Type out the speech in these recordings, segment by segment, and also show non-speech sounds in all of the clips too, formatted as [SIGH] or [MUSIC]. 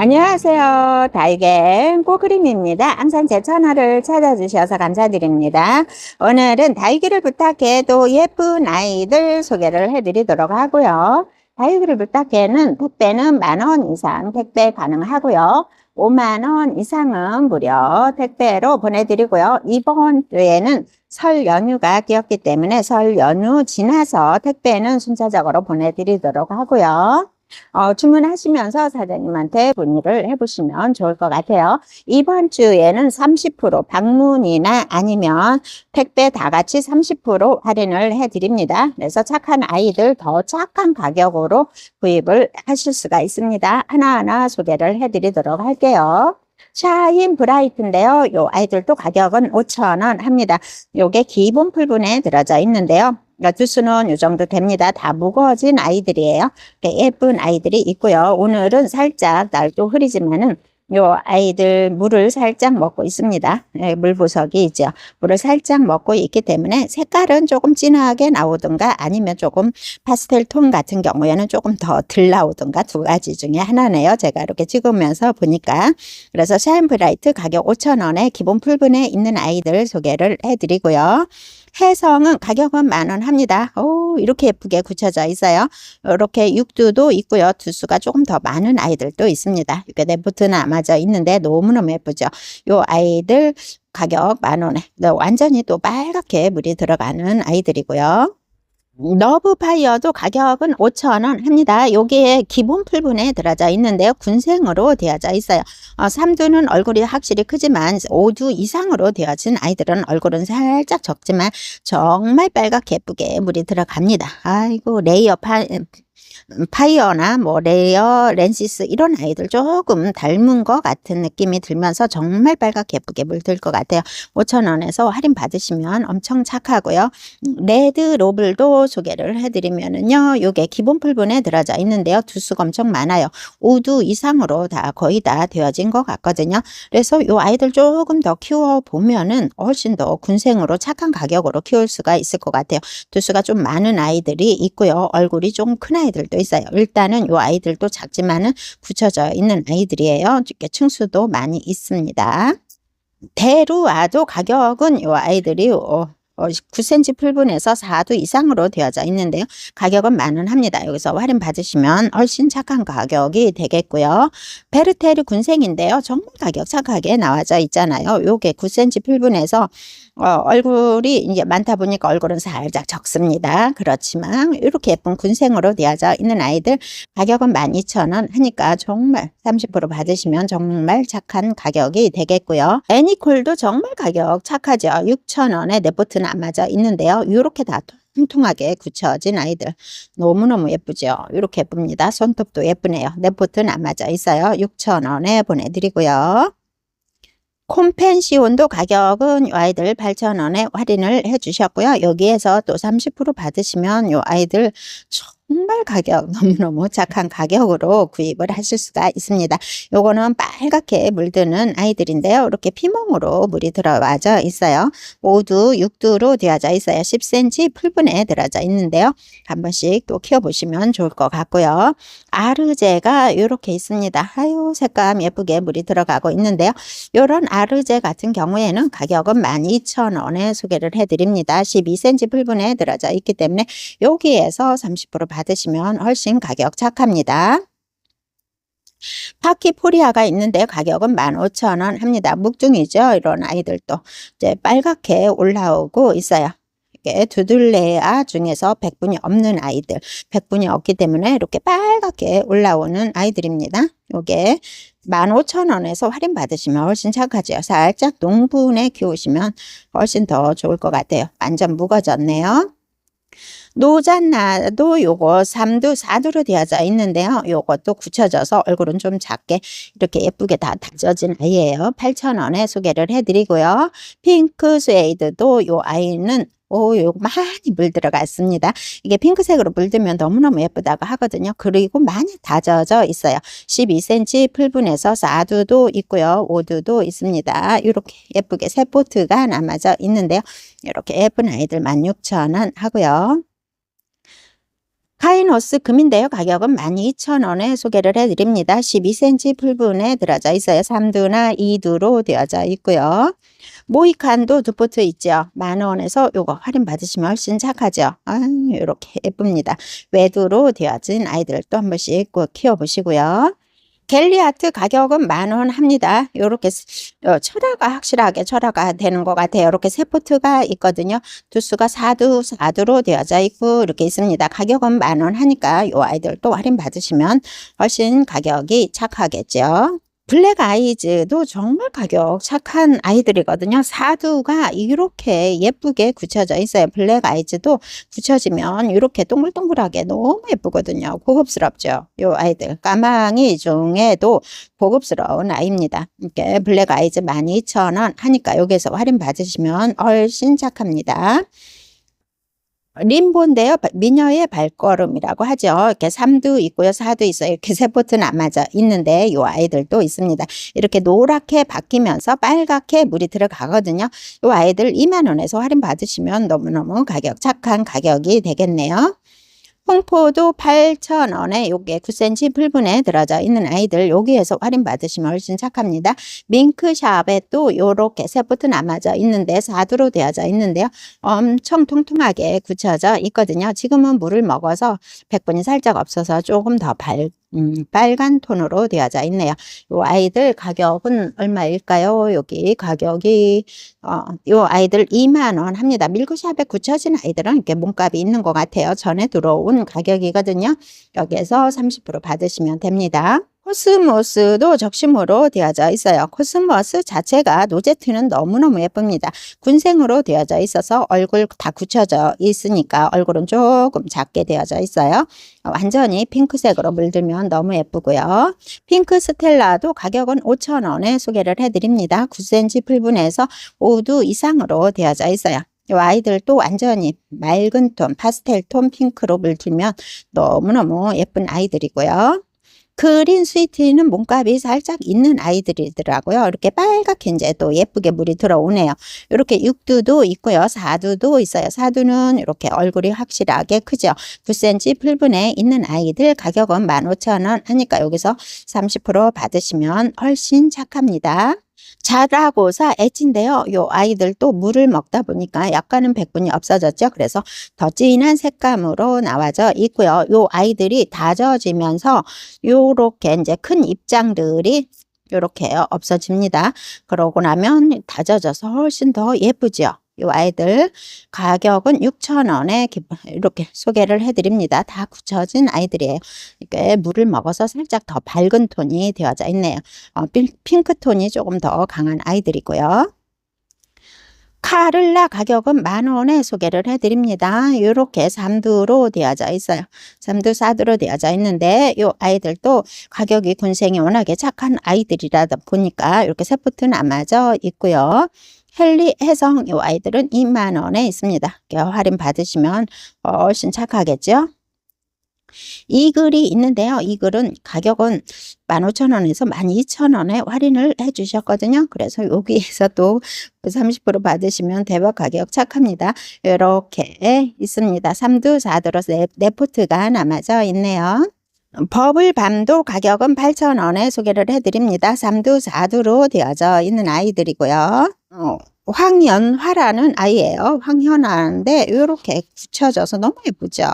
안녕하세요. 다이겐 꼬그림입니다. 항상 제 채널을 찾아주셔서 감사드립니다. 오늘은 다이기를 부탁해도 예쁜 아이들 소개를 해드리도록 하고요. 다이기를 부탁해는 택배는 만 원 이상 택배 가능하고요. 5만 원 이상은 무료 택배로 보내드리고요. 이번 주에는 설 연휴가 끼었기 때문에 설 연휴 지나서 택배는 순차적으로 보내드리도록 하고요. 어, 주문하시면서 사장님한테 문의를 해보시면 좋을 것 같아요. 이번 주에는 30% 방문이나 아니면 택배 다 같이 30% 할인을 해드립니다. 그래서 착한 아이들 더 착한 가격으로 구입을 하실 수가 있습니다. 하나하나 소개를 해드리도록 할게요. 샤인 브라이트인데요. 요 아이들도 가격은 5,000원 합니다. 요게 기본 풀분에 들어져 있는데요. 두수는 이 정도 됩니다. 다 무거워진 아이들이에요. 예쁜 아이들이 있고요. 오늘은 살짝 날도 흐리지만은 요 아이들 물을 살짝 먹고 있습니다. 네, 물 부석이 있죠. 물을 살짝 먹고 있기 때문에 색깔은 조금 진하게 나오든가 아니면 조금 파스텔 톤 같은 경우에는 조금 더 덜 나오든가 두 가지 중에 하나네요. 제가 이렇게 찍으면서 보니까. 그래서 샤인 브라이트 가격 5,000원에 기본 풀분에 있는 아이들 소개를 해드리고요. 해성은 가격은 만 원 합니다. 오, 이렇게 예쁘게 굳혀져 있어요. 이렇게 육두도 있고요. 두수가 조금 더 많은 아이들도 있습니다. 이게 네포트 남아져 있는데 너무너무 예쁘죠. 요 아이들 가격 만 원에 완전히 또 빨갛게 물이 들어가는 아이들이고요. 너브 파이어도 가격은 5,000원 합니다. 여기에 기본 풀분에 들어져 있는데요. 군생으로 되어져 있어요. 어, 3두는 얼굴이 확실히 크지만 5두 이상으로 되어진 아이들은 얼굴은 살짝 적지만 정말 빨갛게 예쁘게 물이 들어갑니다. 아이고 레이어 파, 파이어나 뭐 레어, 렌시스 이런 아이들 조금 닮은 것 같은 느낌이 들면서 정말 빨갛게 예쁘게 물들 것 같아요. 5천원에서 할인 받으시면 엄청 착하고요. 레드 로블도 소개를 해드리면은요. 요게 기본 풀분에 들어져 있는데요. 두수가 엄청 많아요. 5두 이상으로 다 거의 다 되어진 것 같거든요. 그래서 요 아이들 조금 더 키워보면은 훨씬 더 군생으로 착한 가격으로 키울 수가 있을 것 같아요. 두수가 좀 많은 아이들이 있고요. 얼굴이 좀 큰 아이 들도 있어요. 일단은 이 아이들도 작지만은 붙여져 있는 아이들이에요. 층수도 많이 있습니다. 대루아도 가격은 이 아이들이 9cm 어, 풀분에서 4두 이상으로 되어져 있는데요. 가격은 만원 합니다. 여기서 할인 받으시면 훨씬 착한 가격이 되겠고요. 베르테르 군생인데요. 정말 가격 착하게 나와져 있잖아요. 요게 9cm 풀분에서 어, 얼굴이 이제 많다 보니까 얼굴은 살짝 적습니다. 그렇지만 이렇게 예쁜 군생으로 되어져 있는 아이들 가격은 12,000원 하니까 정말 30% 받으시면 정말 착한 가격이 되겠고요. 애니콜도 정말 가격 착하죠. 6,000원에 네포트는 안 맞아 있는데요. 이렇게 다 통통하게 굳혀진 아이들 너무너무 예쁘죠. 이렇게 예쁩니다. 손톱도 예쁘네요. 네포트는 안 맞아 있어요. 6,000원에 보내드리고요. 콤펜시온도 가격은 이 아이들 8,000원에 할인을 해주셨고요. 여기에서 또 30% 받으시면 이 아이들 정말 가격 [LAUGHS] 너무너무 착한 가격으로 구입을 하실 수가 있습니다. 요거는 빨갛게 물드는 아이들인데요. 이렇게 피멍으로 물이 들어와져 있어요. 모두 6두로 되어져 있어요. 10cm 풀분에 들어져 있는데요. 한 번씩 또 키워보시면 좋을 것 같고요. 아르제가 이렇게 있습니다. 아유 색감 예쁘게 물이 들어가고 있는데요. 이런 아르제 같은 경우에는 가격은 12,000원에 소개를 해드립니다. 12cm 풀분에 들어져 있기 때문에 여기에서 30% 받으시면 훨씬 가격 착합니다. 파키 포리아가 있는데 가격은 15,000원 합니다. 묵중이죠. 이런 아이들도 이제 빨갛게 올라오고 있어요. 이게 두들레아 중에서 백분이 없는 아이들, 백분이 없기 때문에 이렇게 빨갛게 올라오는 아이들입니다. 요게 15,000원에서 할인 받으시면 훨씬 착하죠. 살짝 농분에 키우시면 훨씬 더 좋을 것 같아요. 완전 무거졌네요. 노잔나도 요거 3두, 4두로 되어져 있는데요. 요것도 굳혀져서 얼굴은 좀 작게 이렇게 예쁘게 다 다져진 아이예요. 8,000원에 소개를 해드리고요. 핑크 스웨이드도 요 아이는 오, 요거 많이 물 들어갔습니다. 이게 핑크색으로 물들면 너무너무 예쁘다고 하거든요. 그리고 많이 다져져 있어요. 12cm 풀분에서 4두도 있고요. 5두도 있습니다. 이렇게 예쁘게 세 포트가 남아져 있는데요. 이렇게 예쁜 아이들 16,000원 하고요. 카이노스 금인데요. 가격은 12,000원에 소개를 해드립니다. 12cm 풀분에 들어져 있어요. 3두나 2두로 되어져 있고요. 모이칸도 두 포트 있죠. 만 원에서 요거 할인 받으시면 훨씬 착하죠. 아, 이렇게 예쁩니다. 외두로 되어진 아이들 또한 번씩 꼭 키워보시고요. 갤리아트 가격은 만 원 합니다. 요렇게 어, 철화가 확실하게 철화가 되는 것 같아요. 이렇게 세 포트가 있거든요. 두수가 4두, 4두로 되어져 있고 이렇게 있습니다. 가격은 만 원 하니까 요 아이들 또 할인 받으시면 훨씬 가격이 착하겠죠. 블랙 아이즈도 정말 가격 착한 아이들이거든요. 사두가 이렇게 예쁘게 굳혀져 있어요. 블랙 아이즈도 굳혀지면 이렇게 동글동글하게 너무 예쁘거든요. 고급스럽죠. 요 아이들. 까망이 중에도 고급스러운 아이입니다. 이렇게 블랙 아이즈 12,000원 하니까 여기서 할인 받으시면 훨씬 착합니다. 림보인데요. 미녀의 발걸음이라고 하죠. 이렇게 3도 있고요. 4도 있어요. 이렇게 [LAUGHS] 세 포트는 안 맞아 있는데 요 아이들도 있습니다. 이렇게 노랗게 바뀌면서 빨갛게 물이 들어가거든요. 요 아이들 2만 원에서 할인 받으시면 너무너무 가격 착한 가격이 되겠네요. 홍포도 8,000원에 요게 9cm 풀분에 들어져 있는 아이들 여기에서 할인 받으시면 훨씬 착합니다. 밍크샵에 또 요렇게 세포트 남아져 있는데 4두로 되어져 있는데요. 엄청 통통하게 굳혀져 있거든요. 지금은 물을 먹어서 백분이 살짝 없어서 조금 더 밝, 음, 빨간 톤으로 되어져 있네요. 요 아이들 가격은 얼마일까요? 여기 가격이 어, 요 아이들 2만 원 합니다. 밀크샵에 굳혀진 아이들은 이렇게 몸값이 있는 것 같아요. 전에 들어온 가격이거든요. 여기에서 30% 받으시면 됩니다. 코스모스도 적심으로 되어져 있어요. 코스모스 자체가 노제트는 너무너무 예쁩니다. 군생으로 되어져 있어서 얼굴 다 굳혀져 있으니까 얼굴은 조금 작게 되어져 있어요. 완전히 핑크색으로 물들면 너무 예쁘고요. 핑크 스텔라도 가격은 5,000원에 소개를 해드립니다. 9cm 풀분에서 5두 이상으로 되어져 있어요. 이 아이들도 완전히 맑은 톤, 파스텔 톤 핑크로 물들면 너무너무 예쁜 아이들이고요. 그린 스위트는 몸값이 살짝 있는 아이들이더라고요. 이렇게 빨갛게 이제 또 예쁘게 물이 들어오네요. 이렇게 6두도 있고요. 4두도 있어요. 4두는 이렇게 얼굴이 확실하게 크죠. 9cm 풀분에 있는 아이들 가격은 15,000원 하니까 여기서 30% 받으시면 훨씬 착합니다. 자라고사 엣지인데요. 요 아이들도 물을 먹다 보니까 약간은 백분이 없어졌죠. 그래서 더 진한 색감으로 나와져 있고요. 요 아이들이 다져지면서 요렇게 이제 큰 입장들이 요렇게 없어집니다. 그러고 나면 다져져서 훨씬 더 예쁘죠. 이 아이들 가격은 6,000원에 이렇게 소개를 해드립니다. 다 굳혀진 아이들이에요. 이게 물을 먹어서 살짝 더 밝은 톤이 되어져 있네요. 어, 핑크톤이 조금 더 강한 아이들이고요. 카를라 가격은 만원에 소개를 해드립니다. 이렇게 3두로 되어져 있어요. 3두, 4두로 되어져 있는데 이 아이들도 가격이 군생이 워낙에 착한 아이들이라 보니까 이렇게 세포트 남아져 있고요. 헨리 해성 이 아이들은 2만 원에 있습니다. 할인 받으시면 훨씬 착하겠죠? 이 글이 있는데요. 이 글은 가격은 15,000원에서 12,000원에 할인을 해주셨거든요. 그래서 여기에서 또 30% 받으시면 대박 가격 착합니다. 이렇게 있습니다. 3두, 4두로 네포트가 남아져 있네요. 버블 밤도 가격은 8,000원에 소개를 해드립니다. 3두, 4두로 되어져 있는 아이들이고요. 어, 황연화라는 아이예요. 황현화인데 이렇게 붙여져서 너무 예쁘죠.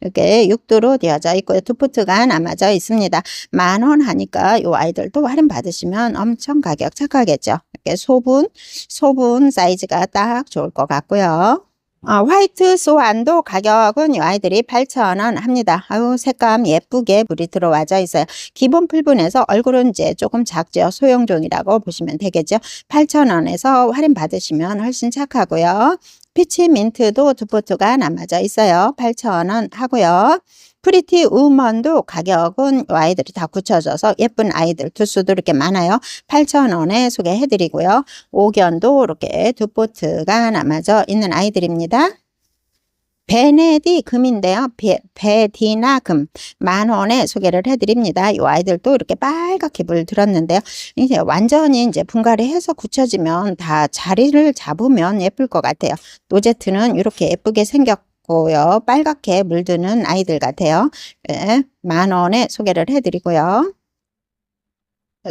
이렇게 육두로 되어져 있고 두포트가 남아져 있습니다. 만 원 하니까 이 아이들도 할인 받으시면 엄청 가격 착하겠죠. 이렇게 소분, 소분 사이즈가 딱 좋을 것 같고요. 아, 화이트 소환도 가격은 이 아이들이 8,000원 합니다. 아유, 색감 예쁘게 물이 들어와져 있어요. 기본 풀분에서 얼굴은 이제 조금 작죠. 소형종이라고 보시면 되겠죠. 8,000원에서 할인 받으시면 훨씬 착하고요. 피치 민트도 두 포트가 남아져 있어요. 8,000원 하고요. 프리티 우먼도 가격은 아이들이 다 굳혀져서 예쁜 아이들 두수도 이렇게 많아요. 8,000원에 소개해드리고요. 오견도 이렇게 두 포트가 남아져 있는 아이들입니다. 베네디 금인데요. 베, 베디나 금 만 원에 소개를 해드립니다. 이 아이들도 이렇게 빨갛게 물 들었는데요. 이제 완전히 이제 분갈이 해서 굳혀지면 다 자리를 잡으면 예쁠 것 같아요. 노제트는 이렇게 예쁘게 생겼 같 고요. 빨갛게 물드는 아이들 같아요. 네, 만 원에 소개를 해드리고요.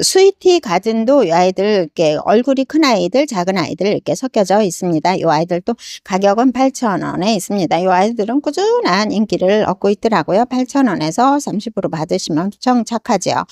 스위티 가든도 이 아이들 이렇게 얼굴이 큰 아이들, 작은 아이들 이렇게 섞여져 있습니다. 이 아이들도 가격은 8,000원에 있습니다. 이 아이들은 꾸준한 인기를 얻고 있더라고요. 8,000원에서 30% 받으시면 착하죠.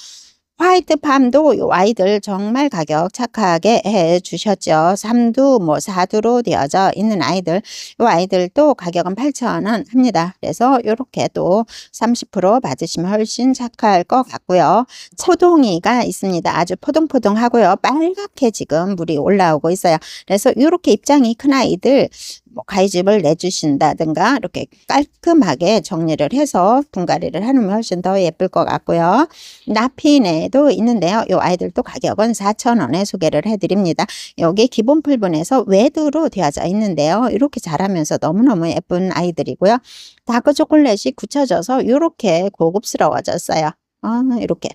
화이트 팜도 이 아이들 정말 가격 착하게 해 주셨죠. 3두 뭐 4두로 되어져 있는 아이들 이 아이들도 가격은 8,000원 합니다. 그래서 이렇게 또 30% 받으시면 훨씬 착할 것 같고요. 포동이가 있습니다. 아주 포동포동하고요. 빨갛게 지금 물이 올라오고 있어요. 그래서 이렇게 입장이 큰 아이들 뭐 가위집을 내주신다든가 이렇게 깔끔하게 정리를 해서 분갈이를 하면 훨씬 더 예쁠 것 같고요. 나피네도 있는데요. 이 아이들도 가격은 4,000원에 소개를 해드립니다. 여기 기본 풀분에서 외두로 되어져 있는데요. 이렇게 자라면서 너무너무 예쁜 아이들이고요. 다크 초콜릿이 굳혀져서 이렇게 고급스러워졌어요. 아, 이렇게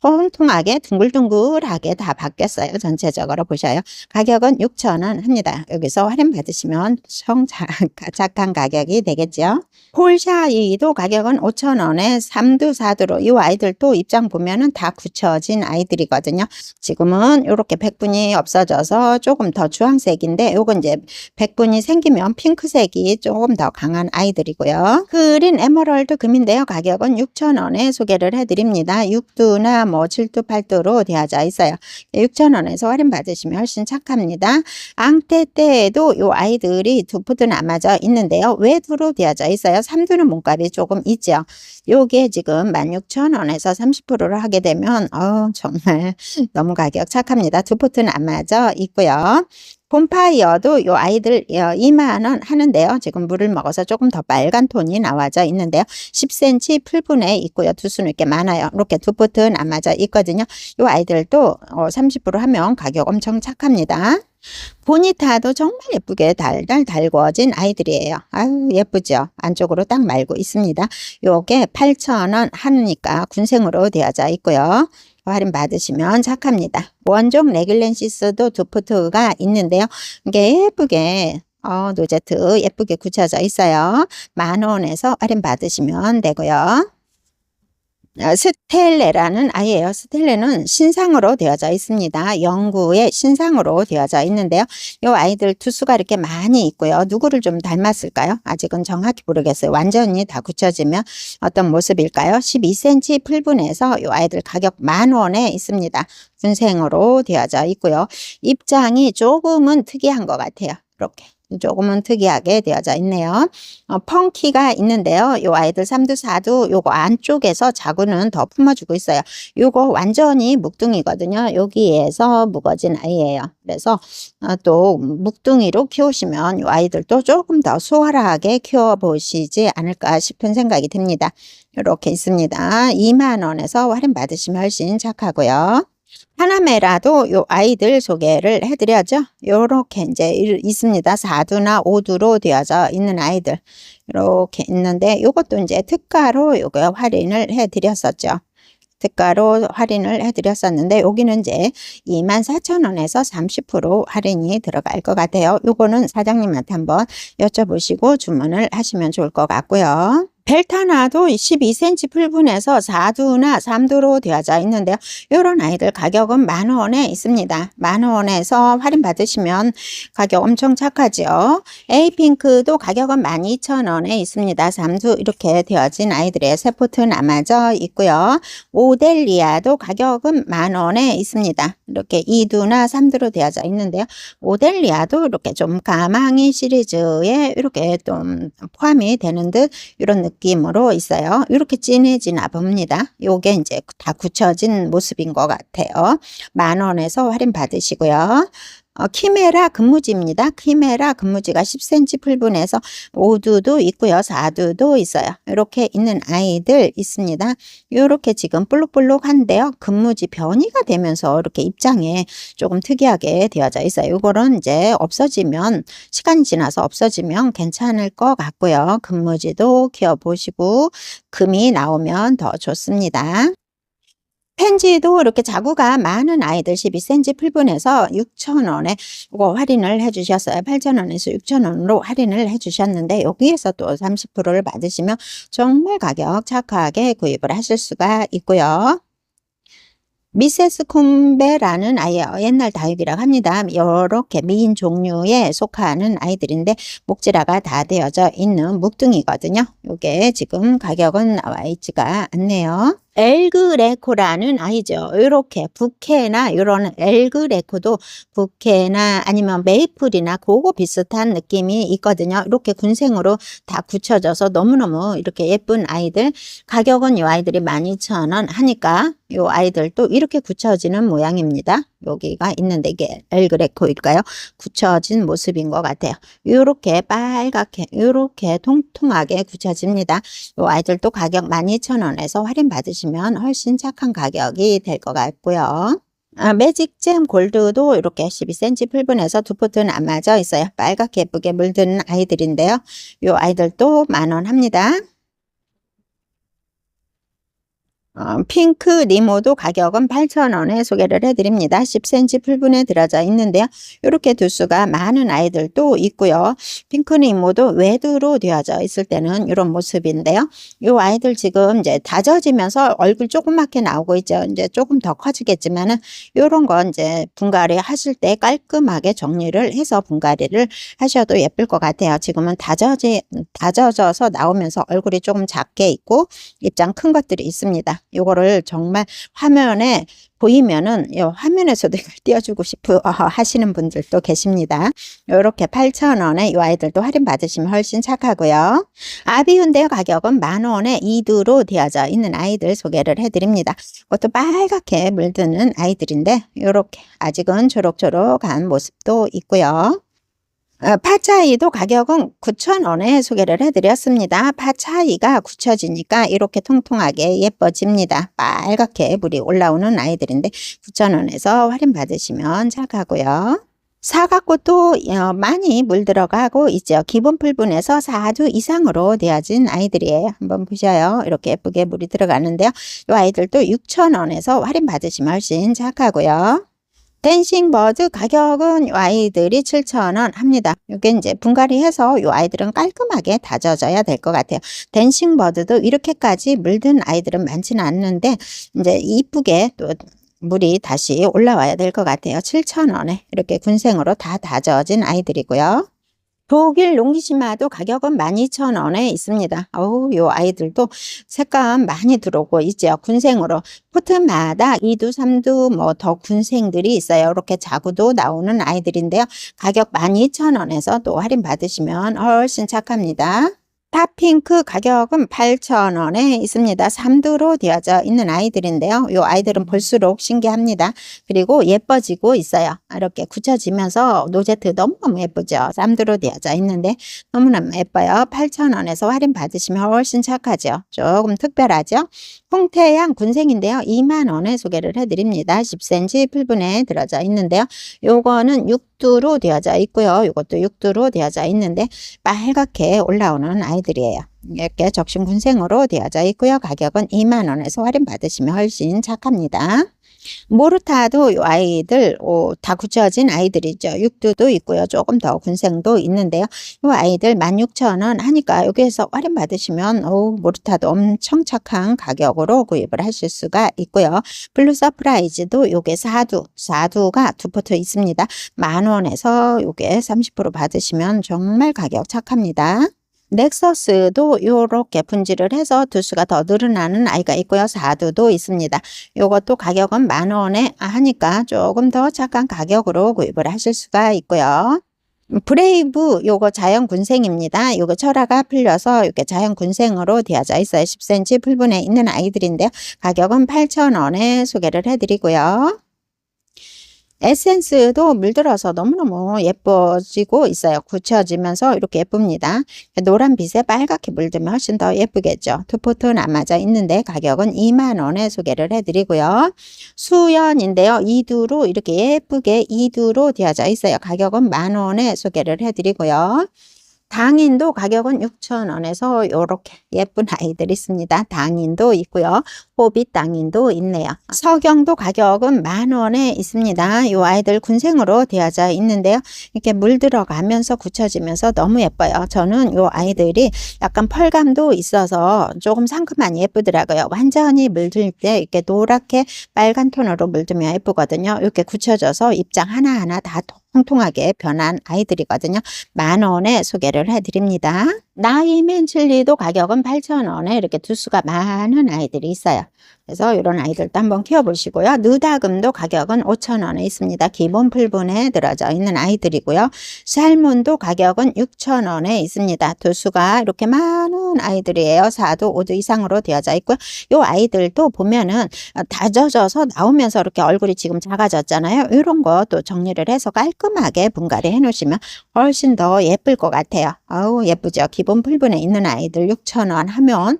통통하게 둥글둥글하게 다 바뀌었어요. 전체적으로 보셔요. 가격은 6,000원 합니다. 여기서 할인 받으시면 청 착한 [LAUGHS] 가격이 되겠죠. 폴샤이도 가격은 5,000원에 3두 4두로 이 아이들도 입장 보면은 다 굳혀진 아이들이거든요. 지금은 이렇게 백분이 없어져서 조금 더 주황색인데 요건 이제 백분이 생기면 핑크색이 조금 더 강한 아이들이고요. 그린 에메랄드 금인데요. 가격은 6,000원에 소개를 해드립니다. 6두나 뭐 7두, 8두로 되어져 있어요. 6,000원에서 할인 받으시면 훨씬 착합니다. 앙테테에도 이 아이들이 두 푸드 남아져 있는데요. 외두로 되어져 있어요. 3두는 몸값이 조금 있죠. 요게 지금 16,000원에서 30%를 하게 되면 어 정말 [LAUGHS] 너무 가격 착합니다. 두 포트 남아져 있고요. 봄파이어도 요 아이들 2만원 하는데요. 지금 물을 먹어서 조금 더 빨간 톤이 나와져 있는데요. 10cm 풀분에 있고요. 두수는 이렇게 많아요. 이렇게 두 포트 남아져 있거든요. 요 아이들도 30% 하면 가격 엄청 착합니다. 보니타도 정말 예쁘게 달달 달궈진 아이들이에요. 아유 예쁘죠? 안쪽으로 딱 말고 있습니다. 요게 8,000원 하니까 군생으로 되어져 있고요. 할인 받으시면 착합니다. 원종 레귤렌시스도 두 포트가 있는데요. 이게 예쁘게 어, 노제트 예쁘게 굳혀져 있어요. 만 원에서 할인 받으시면 되고요. 어, 스텔레라는 아이예요. 스텔레는 신상으로 되어져 있습니다. 영구의 신상으로 되어져 있는데요. 이 아이들 투수가 이렇게 많이 있고요. 누구를 좀 닮았을까요? 아직은 정확히 모르겠어요. 완전히 다 굳혀지면 어떤 모습일까요? 12cm 풀분에서 이 아이들 가격 만 원에 있습니다. 분생으로 되어져 있고요. 입장이 조금은 특이한 것 같아요. 이렇게 조금은 특이하게 되어져 있네요. 어, 펑키가 있는데요. 요 아이들 3두 4두 요거 안쪽에서 자구는 더 품어주고 있어요. 요거 완전히 묵둥이거든요. 여기에서 묵어진 아이예요. 그래서 어, 또 묵둥이로 키우시면 요 아이들도 조금 더 수월하게 키워보시지 않을까 싶은 생각이 듭니다. 이렇게 있습니다. 2만 원에서 할인 받으시면 훨씬 착하고요. 하나메라도 요 아이들 소개를 해드려죠. 요렇게 이제 있습니다. 4두나 5두로 되어져 있는 아이들. 이렇게 있는데 요것도 이제 특가로 요거 할인을 해드렸었죠. 특가로 할인을 해드렸었는데 여기는 이제 24,000원에서 30% 할인이 들어갈 것 같아요. 요거는 사장님한테 한번 여쭤보시고 주문을 하시면 좋을 것 같고요. 벨타나도 12cm 풀분에서 4두나 3두로 되어져 있는데요. 이런 아이들 가격은 만 원에 있습니다. 만 원에서 할인 받으시면 가격 엄청 착하죠. 에이핑크도 가격은 12,000원에 있습니다. 3두 이렇게 되어진 아이들의 세포트 남아져 있고요. 오델리아도 가격은 만 원에 있습니다. 이렇게 2두나 3두로 되어져 있는데요. 오델리아도 이렇게 좀 가망이 시리즈에 이렇게 좀 포함이 되는 듯 이런 느낌 느낌으로 있어요. 이렇게 진해지나 봅니다. 요게 이제 다 굳혀진 모습인 것 같아요. 만 원에서 할인 받으시고요. 어, 키메라 근무지입니다. 키메라 근무지가 10cm 풀분에서 5두도 있고요. 4두도 있어요. 이렇게 있는 아이들 있습니다. 이렇게 지금 볼록볼록한데요. 근무지 변이가 되면서 이렇게 입장에 조금 특이하게 되어져 있어요. 이거는 이제 없어지면 시간이 지나서 없어지면 괜찮을 것 같고요. 근무지도 키워보시고 금이 나오면 더 좋습니다. 펜지도 이렇게 자구가 많은 아이들 12cm 풀분해서 6,000원에 이거 할인을 해주셨어요. 8,000원에서 6,000원으로 할인을 해주셨는데 여기에서 또 30%를 받으시면 정말 가격 착하게 구입을 하실 수가 있고요. 미세스 콤베라는 아이예요. 옛날 다육이라고 합니다. 이렇게 미인 종류에 속하는 아이들인데 목질화가 다 되어져 있는 묵둥이거든요. 이게 지금 가격은 나와 있지가 않네요. 엘그레코라는 아이죠. 이렇게 부케나 이런 엘그레코도 부케나 아니면 메이플이나 그거 비슷한 느낌이 있거든요. 이렇게 군생으로 다 굳혀져서 너무너무 이렇게 예쁜 아이들 가격은 이 아이들이 12,000원 하니까 이 아이들도 이렇게 굳혀지는 모양입니다. 여기가 있는데 이게 엘그레코일까요? 굳혀진 모습인 것 같아요. 이렇게 빨갛게 이렇게 통통하게 굳혀집니다. 이 아이들도 가격 12,000원에서 할인 받으시면 훨씬 착한 가격이 될 것 같고요. 아, 매직잼 골드도 이렇게 12cm 풀분해서 두 포트는 안 맞아 있어요. 빨갛게 예쁘게 물든 아이들인데요. 이 아이들도 만 원 합니다. 어, 핑크 리모도 가격은 8,000원에 소개를 해드립니다. 10cm 풀분에 들어져 있는데요. 이렇게 두수가 많은 아이들도 있고요. 핑크 리모도 외두로 되어져 있을 때는 이런 모습인데요. 이 아이들 지금 이제 다져지면서 얼굴 조그맣게 나오고 있죠. 이제 조금 더 커지겠지만은 이런 건 이제 분갈이 하실 때 깔끔하게 정리를 해서 분갈이를 하셔도 예쁠 것 같아요. 지금은 다져지, 다져져서 나오면서 얼굴이 조금 작게 있고 입장 큰 것들이 있습니다. 요거를 정말 화면에 보이면은 요 화면에서도 이걸 [LAUGHS] 띄워주고 싶어 하시는 분들도 계십니다. 요렇게 8,000원에 이 아이들도 할인 받으시면 훨씬 착하고요. 아비훈데요 가격은 만원에 2두로 되어져 있는 아이들 소개를 해드립니다. 이것도 빨갛게 물드는 아이들인데 요렇게 아직은 초록초록한 모습도 있고요. 어, 파차이도 가격은 9,000원에 소개를 해드렸습니다. 파차이가 굳혀지니까 이렇게 통통하게 예뻐집니다. 빨갛게 물이 올라오는 아이들인데 9,000원에서 할인 받으시면 착하고요. 사과꽃도 어, 많이 물 들어가고 있죠. 기본 풀분에서 4두 이상으로 되어진 아이들이에요. 한번 보셔요. 이렇게 예쁘게 물이 들어가는데요. 이 아이들도 6,000원에서 할인 받으시면 훨씬 착하고요. 댄싱 버드 가격은 이 아이들이 7,000원 합니다. 이게 이제 분갈이 해서 이 아이들은 깔끔하게 다져져야 될 것 같아요. 댄싱 버드도 이렇게까지 물든 아이들은 많지는 않는데 이제 이쁘게 또 물이 다시 올라와야 될 것 같아요. 7,000원에 이렇게 군생으로 다 다져진 아이들이고요. 독일 롱기시마도 가격은 12,000원에 있습니다. 어우, 요 아이들도 색감 많이 들어오고 있죠. 군생으로. 포트마다 2두, 3두 뭐 더 군생들이 있어요. 이렇게 자구도 나오는 아이들인데요. 가격 12,000원에서 또 할인 받으시면 훨씬 착합니다. 탑핑크 가격은 8,000원에 있습니다. 3두로 되어져 있는 아이들인데요. 이 아이들은 볼수록 신기합니다. 그리고 예뻐지고 있어요. 이렇게 굳혀지면서 노제트 너무너무 예쁘죠. 3두로 되어져 있는데 너무너무 예뻐요. 8,000원에서 할인 받으시면 훨씬 착하죠. 조금 특별하죠. 홍태양 군생인데요. 2만원에 소개를 해드립니다. 10cm 풀분에 들어져 있는데요. 요거는 6 두로 되어져 있고요. 요것도 6두로 되어져 있는데 빨갛게 올라오는 아이 아이들이에요. 이렇게 적신군생으로 되어져 있고요. 가격은 2만원에서 할인 받으시면 훨씬 착합니다. 모르타도 이 아이들 오, 다 굳혀진 아이들이죠. 육두도 있고요. 조금 더 군생도 있는데요. 이 아이들 16,000원 하니까 여기에서 할인 받으시면 오, 모르타도 엄청 착한 가격으로 구입을 하실 수가 있고요. 블루 서프라이즈도 요게 4두, 4두가 두 포트 있습니다. 만원에서 요게 30% 받으시면 정말 가격 착합니다. 넥서스도 이렇게 분질을 해서 두수가 더 늘어나는 아이가 있고요. 4두도 있습니다. 이것도 가격은 만 원에 하니까 조금 더 착한 가격으로 구입을 하실 수가 있고요. 브레이브 요거 자연 군생입니다. 요거 철화가 풀려서 이렇게 자연 군생으로 되어져 있어요. 10cm 풀분에 있는 아이들인데요. 가격은 8,000원에 소개를 해드리고요. 에센스도 물들어서 너무너무 예뻐지고 있어요. 굳혀지면서 이렇게 예쁩니다. 노란 빛에 빨갛게 물들면 훨씬 더 예쁘겠죠. 안 맞아 있는데 가격은 2만원에 소개를 해드리고요. 수연인데요. 이두로 이렇게 예쁘게 이두로 되어져 있어요. 가격은 만원에 소개를 해드리고요. 당인도 가격은 6,000원에서 이렇게 예쁜 아이들 있습니다. 당인도 있고요. 호빗 당인도 있네요. 서경도 가격은 만 원에 있습니다. 이 아이들 군생으로 되어져 있는데요. 이렇게 물 들어가면서 굳혀지면서 너무 예뻐요. 저는 이 아이들이 약간 펄감도 있어서 조금 상큼하니 예쁘더라고요. 완전히 물들 때 이렇게 노랗게 빨간 톤으로 물들면 예쁘거든요. 이렇게 굳혀져서 입장 하나하나 다 통통하게 변한 아이들이거든요. 만 원에 소개를 해드립니다. 나이맨 칠리도 가격은 8,000원에 이렇게 두수가 많은 아이들이 있어요. 그래서 이런 아이들도 한번 키워보시고요. 느다금도 가격은 5,000원에 있습니다. 기본 풀분에 들어져 있는 아이들이고요. 살몬도 가격은 6,000원에 있습니다. 두 수가 이렇게 많은 아이들이에요. 4도 5도 이상으로 되어져 있고요. 이 아이들도 보면은 다 젖어서 나오면서 이렇게 얼굴이 지금 작아졌잖아요. 이런 거 또 정리를 해서 깔끔하게 분갈이 해 놓으시면 훨씬 더 예쁠 것 같아요. 아우 예쁘죠. 기본 풀분에 있는 아이들 6,000원 하면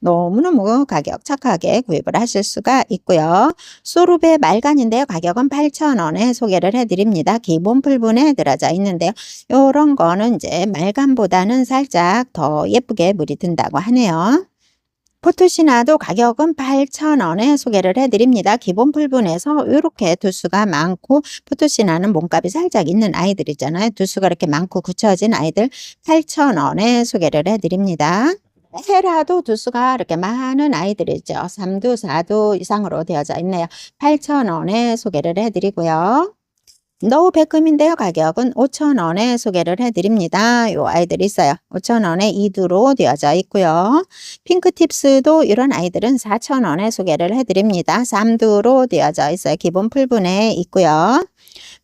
너무너무 가격 착하게 구입을 하실 수가 있고요. 소르베 말간인데요. 가격은 8,000원에 소개를 해드립니다. 기본 풀분에 들어져 있는데요. 요런 거는 이제 말간보다는 살짝 더 예쁘게 물이 든다고 하네요. 포토시나도 가격은 8,000원에 소개를 해드립니다. 기본 풀분에서 이렇게 두수가 많고 포토시나는 몸값이 살짝 있는 아이들이잖아요. 두수가 이렇게 많고 굳혀진 아이들 8,000원에 소개를 해드립니다. 헤라도 두수가 이렇게 많은 아이들이죠. 3두, 4두 이상으로 되어져 있네요. 8,000원에 소개를 해드리고요. 노우 백금인데요. 가격은 5,000원에 소개를 해드립니다. 요 아이들이 있어요. 5,000원에 2두로 되어져 있고요. 핑크팁스도 이런 아이들은 4,000원에 소개를 해드립니다. 3두로 되어져 있어요. 기본 풀분에 있고요.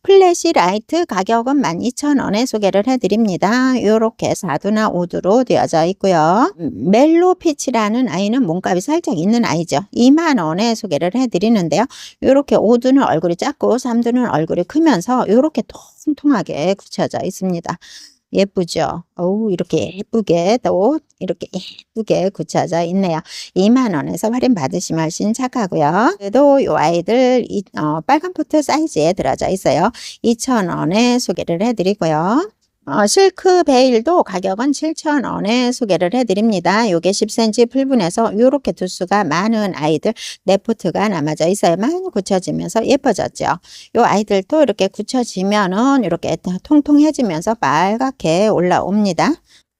플래시 라이트 가격은 12,000원에 소개를 해드립니다. 이렇게 4두나 5두로 되어져 있고요. 멜로 피치라는 아이는 몸값이 살짝 있는 아이죠. 2만원에 소개를 해드리는데요. 이렇게 5두는 얼굴이 작고 3두는 얼굴이 크면서 이렇게 통통하게 굳혀져 있습니다. 예쁘죠? 어우, 이렇게 예쁘게 또 이렇게 예쁘게 굳혀져 있네요. 2만원에서 할인 받으시면 훨씬 착하고요. 그래도 이 아이들 이, 어, 빨간 포트 사이즈에 들어져 있어요. 2,000원에 소개를 해드리고요. 어, 실크 베일도 가격은 7,000원에 소개를 해드립니다. 요게 10cm 풀분해서 이렇게 두수가 많은 아이들 네포트가 남아져. 많이 굳혀지면서 예뻐졌죠. 요 아이들도 이렇게 굳혀지면은 이렇게 통통해지면서 빨갛게 올라옵니다.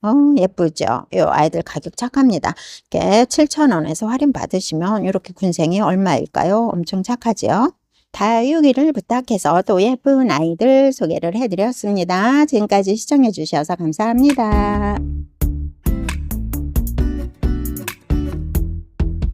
어, 예쁘죠? 요 아이들 가격 착합니다. 이렇게 7,000원에서 할인 받으시면 이렇게 군생이 얼마일까요? 엄청 착하죠? 다육이를 부탁해서 또 예쁜 아이들 소개를 해드렸습니다. 지금까지 시청해 주셔서 감사합니다.